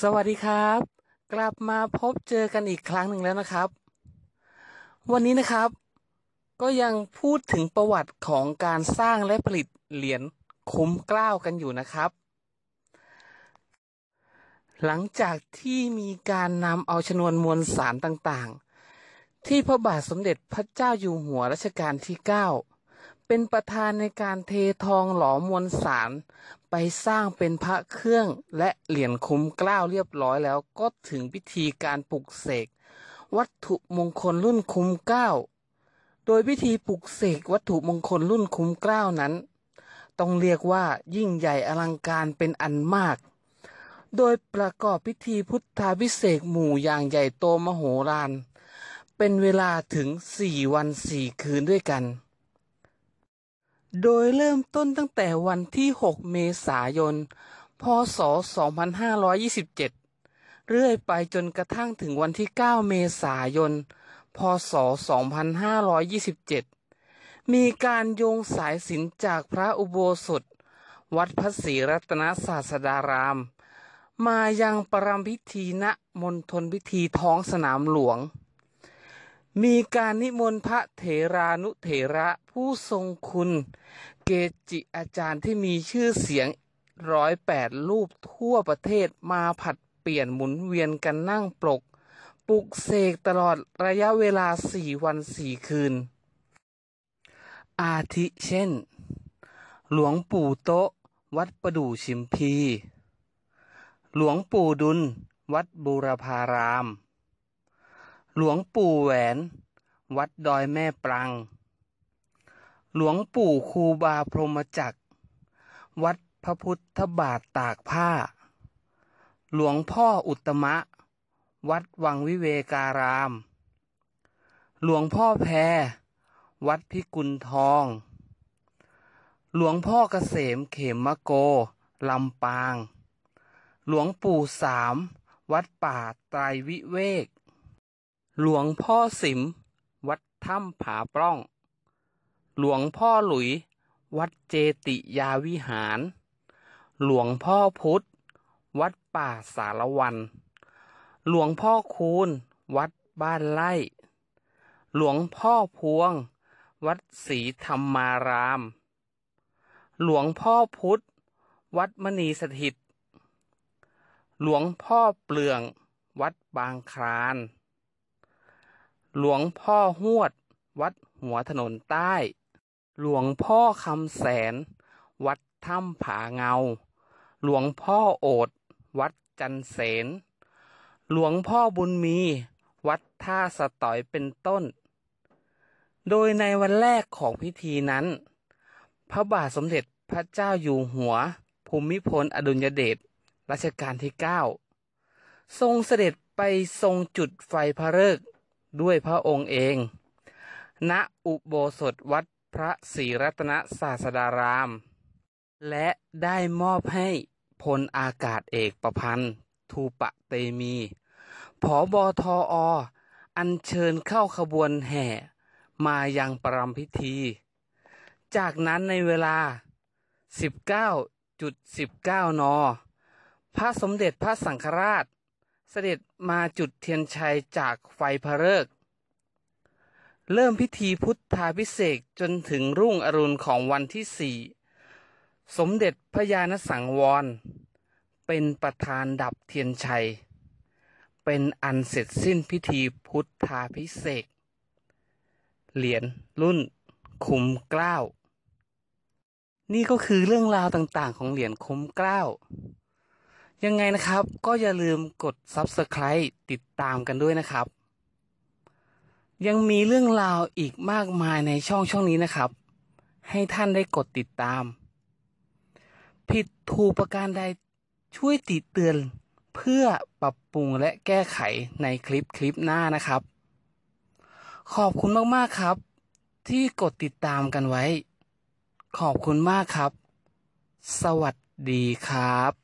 สวัสดีครับ กลับมาพบเจอกันอีกครั้งหนึ่งแล้วนะครับ วันนี้นะครับ ก็ยังพูดถึงประวัติของการสร้างและผลิตเหรียญคุ้มกล้าวกันอยู่นะครับ หลังจากที่มีการนำเอาชนวนมวลสารต่างๆ ที่พระบาทสมเด็จพระเจ้าอยู่หัวรัชกาลที่ 9 เป็นประธานในการเททองหลอมวลสาร ไปสร้างเป็นพระเครื่องและเหรียญคุ้มเกล้าเรียบร้อยแล้วก็ถึงพิธีการปลุกเสก วัตถุมงคลรุ่นคุ้มเกล้าโดยพิธีปลุกเสกวัตถุมงคลรุ่นคุ้มเกล้านั้น ต้องเรียกว่ายิ่งใหญ่อลังการเป็นอันมาก โดยประกอบพิธีพุทธาพิเศษหมู่อย่างใหญ่โตมโหฬารเป็นเวลาถึงสี่วันสี่คืนด้วยกัน โดยเริ่มต้นตั้งแต่วันที่ 6 เมษายน พศ 2527 เรื่อยไปจนกระทั่งถึงวันที่ 9 เมษายน พศ 2527 มีการโยงสายสินจากพระอุโบสถ วัดพระศรีรัตนศาสดาราม มายังประรำพิธีณมณฑลพิธีท้องสนามหลวง มีการนิมนต์พระเถรานุเถระผู้ทรงคุณ เกจิอาจารย์ที่มีชื่อเสียงร้อยแปดรูปทั่วประเทศมาผัดเปลี่ยนหมุนเวียนกันนั่งปลก ปลุกเสกตลอดระยะเวลาสี่วันสี่คืน อาทิเช่น หลวงปู่โต๊ะวัดประดู่ชิมพี หลวงปู่ดุล วัดบูรพาราม หลวงปู่แหวน วัดดอยแม่ปรัง หลวงปู่ครูบาพรหมจักร วัดพระพุทธบาทตากผ้า หลวงพ่ออุตมะ วัดวังวิเวการาม หลวงพ่อแพร วัดพิกุลทอง หลวงพ่อเกษมเขมมะโก ลำปาง หลวงปู่สาม วัดป่าไตรวิเวก หลวงพ่อสิม วัดถ้ำผาปล้อง หลวงพ่อหลุย วัดเจติยาวิหาร หลวงพ่อพุทธวัดป่าสารวัน หลวงพ่อคูณ วัดบ้านไร่ หลวงพ่อพวง วัดศรีธรรมาราม หลวงพ่อพุทธวัดมณีสถิต หลวงพ่อเปลือง วัดบางคราน หลวงพ่อหวด วัดหัวถนนใต้ หลวงพ่อคำแสน วัดถ้ำผาเงา หลวงพ่อโอด วัดจันเสน หลวงพ่อบุญมี วัดท่าสต่อยเป็นต้น โดยในวันแรกของพิธีนั้น พระบาทสมเด็จพระเจ้าอยู่หัว ภูมิพลอดุลยเดชรัชกาลที่ 9 ทรงเสด็จไปทรงจุดไฟพระฤกษ์ ด้วยพระองค์เอง ณ อุโบสถวัดพระศรีรัตนศาสดาราม และได้มอบให้พลอากาศเอกประพันธ์ ทูปะเตมี ผอบอทอออัญเชิญเข้าขบวนแห่ มายังประรำพิธี จากนั้นในเวลา 19.19 น พระสมเด็จพระสังฆราช เสด็จมาจุดเทียนชัยจากไฟพระฤกษ์เริ่มพิธีพุทธาพิเศษจนถึงรุ่งอรุณของวันที่สี่สมเด็จพระญาณสังวร เป็นประธานดับเทียนชัย เป็นอันเสร็จสิ้นพิธีพุทธาพิเศษเหรียญรุ่นคุ้มเกล้า นี่ก็คือเรื่องราวต่างๆ ของเหรียญคุ้มเกล้า ยังไงนะครับ ก็อย่าลืมกด Subscribe ติดตามกันด้วยนะครับ ยังมีเรื่องราวอีกมากมายในช่องช่องนี้นะครับ ให้ท่านได้กดติดตาม ผิดถูกประการใดช่วยติเตือนเพื่อปรับปรุงและแก้ไขในคลิปคลิปหน้านะครับ ขอบคุณมาก ๆ ครับ ที่กดติดตามกันไว้ ขอบคุณมากครับ สวัสดีครับ